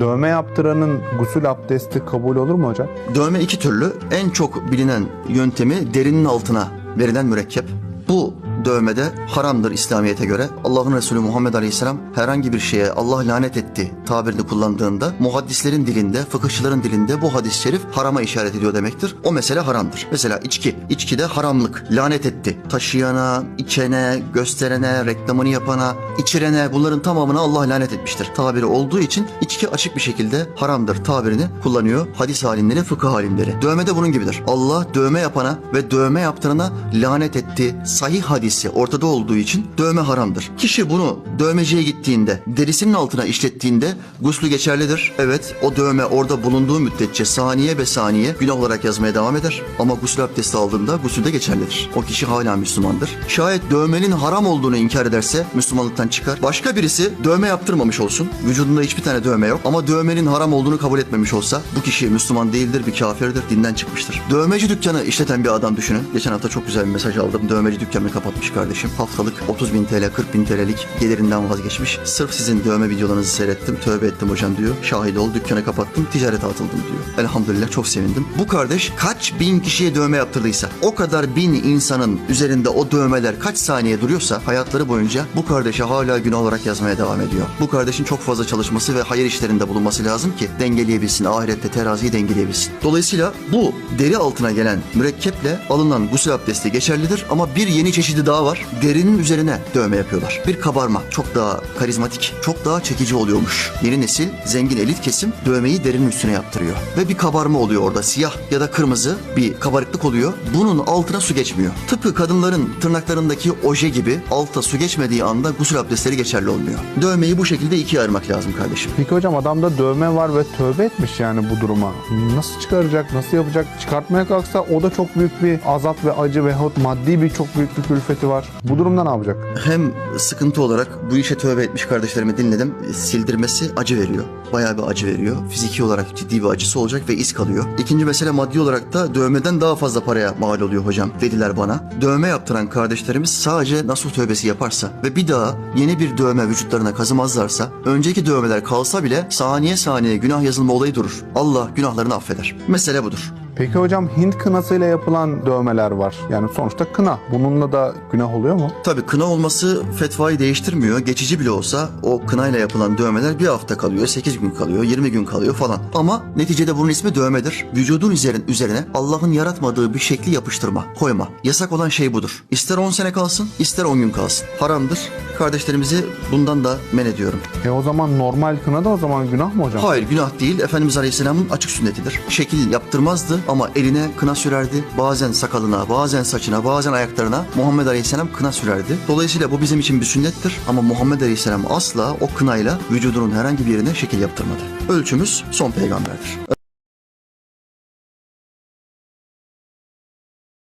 Dövme yaptıranın gusül abdesti kabul olur mu hocam? Dövme iki türlü. En çok bilinen yöntemi derinin altına verilen mürekkep. Bu dövmede haramdır İslamiyet'e göre. Allah'ın Resulü Muhammed Aleyhisselam herhangi bir şeye Allah lanet etti tabirini kullandığında muhaddislerin dilinde, fıkıhçıların dilinde bu hadis-i şerif harama işaret ediyor demektir. O mesele haramdır. Mesela içki. İçkide haramlık. Lanet etti. Taşıyana, içene, gösterene, reklamını yapana, içirene bunların tamamına Allah lanet etmiştir. Tabiri olduğu için içki açık bir şekilde haramdır tabirini kullanıyor hadis alimleri, fıkıh alimleri. Dövme de bunun gibidir. Allah dövme yapana ve dövme yaptırana lanet etti. Sahih hadisi ortada olduğu için dövme haramdır. Kişi bunu dövmeciye gittiğinde, derisinin altına işlettiğinde guslü geçerlidir. Evet o dövme orada bulunduğu müddetçe saniye ve saniye günah olarak yazmaya devam eder. Ama gusül abdesti aldığında gusül de geçerlidir. O kişi hala Müslümandır. Şayet dövmenin haram olduğunu inkar ederse Müslümanlıktan çıkar. Başka birisi dövme yaptırmamış olsun. Vücudunda hiçbir tane dövme yok. Ama dövmenin haram olduğunu kabul etmemiş olsa bu kişi Müslüman değildir, bir kafirdir, dinden çıkmıştır. Dövmeci dükkanı işleten bir adam düşünün. Geçen hafta çok güzel bir mesaj aldım. Dövmeci dükkanını kapatmış kardeşim. Haftalık 30 bin TL, 40 bin TL'lik gelirinden vazgeçmiş. Sırf sizin dövme videolarınızı seyrettim. Tövbe ettim hocam diyor. Şahit ol, dükkanı kapattım, ticarete atıldım diyor. Elhamdülillah çok sevindim. Bu kardeş kaç bin kişiye dövme yaptırdıysa, o kadar bin insanın üzerinde o dövmeler kaç saniye duruyorsa hayatları boyunca bu kardeşe hala günah olarak yazmaya devam ediyor. Bu kardeşin çok fazla çalışması ve hayır işlerinde bulunması lazım ki dengeleyebilsin, ahirette teraziyi dengeleyebilsin. Dolayısıyla bu deri altına gelen mürekkeple alınan gusül abdesti geçerlidir ama bir yeni çeşidi daha var. Derinin üzerine dövme yapıyorlar. Bir kabarma çok daha karizmatik, çok daha çekici oluyormuş. Yeni nesil zengin elit kesim dövmeyi derinin üstüne yaptırıyor. Ve bir kabarma oluyor orada. Siyah ya da kırmızı bir kabarıklık oluyor. Bunun altına su geçmiyor. Tıpkı kadınların tırnaklarındaki oje gibi altta su geçmediği anda gusül abdestleri geçerli olmuyor. Dövmeyi bu şekilde ikiye ayırmak lazım kardeşim. Peki hocam adamda dövme var ve tövbe etmiş yani bu duruma. Nasıl çıkaracak, nasıl yapacak? Çıkartmaya kalksa o da çok büyük bir azap ve acı veyahut maddi bir çok büyük bir külfeti var. Bu durumda ne yapacak? Hem sıkıntı olarak bu işe tövbe etmiş kardeşlerimi dinledim. Sildirmesi acı veriyor. Bayağı bir acı veriyor. Fiziki olarak ciddi bir acısı olacak ve iz kalıyor. İkinci mesele maddi olarak da dövmeden daha fazla paraya mal oluyor hocam dediler bana. Dövme yaptıran kardeşlerimiz sadece nasuh tövbesi yaparsa ve bir daha yeni bir dövme vücutlarına kazımazlarsa önceki dövmeler kalsa bile saniye saniye günah yazılma olayı durur. Allah günahlarını affeder. Mesele budur. Peki hocam Hint kınasıyla yapılan dövmeler var. Yani sonuçta kına. Bununla da günah oluyor mu? Tabii kına olması fetvayı değiştirmiyor. Geçici bile olsa o kınayla yapılan dövmeler bir hafta kalıyor, 8 gün kalıyor, 20 gün kalıyor falan. Ama neticede bunun ismi dövmedir. Vücudun üzerin, üzerine Allah'ın yaratmadığı bir şekli yapıştırma, koyma. Yasak olan şey budur. İster 10 sene kalsın, ister 10 gün kalsın. Haramdır. Kardeşlerimizi bundan da men ediyorum. E o zaman normal kına da o zaman günah mı hocam? Hayır günah değil. Efendimiz Aleyhisselam'ın açık sünnetidir. Şekil yaptırmazdı ama eline kına sürerdi. Bazen sakalına, bazen saçına, bazen ayaklarına Muhammed Aleyhisselam kına sürerdi. Dolayısıyla bu bizim için bir sünnettir. Ama Muhammed Aleyhisselam asla o kınayla vücudunun herhangi bir yerine şekil yaptırmadı. Ölçümüz son peygamberdir.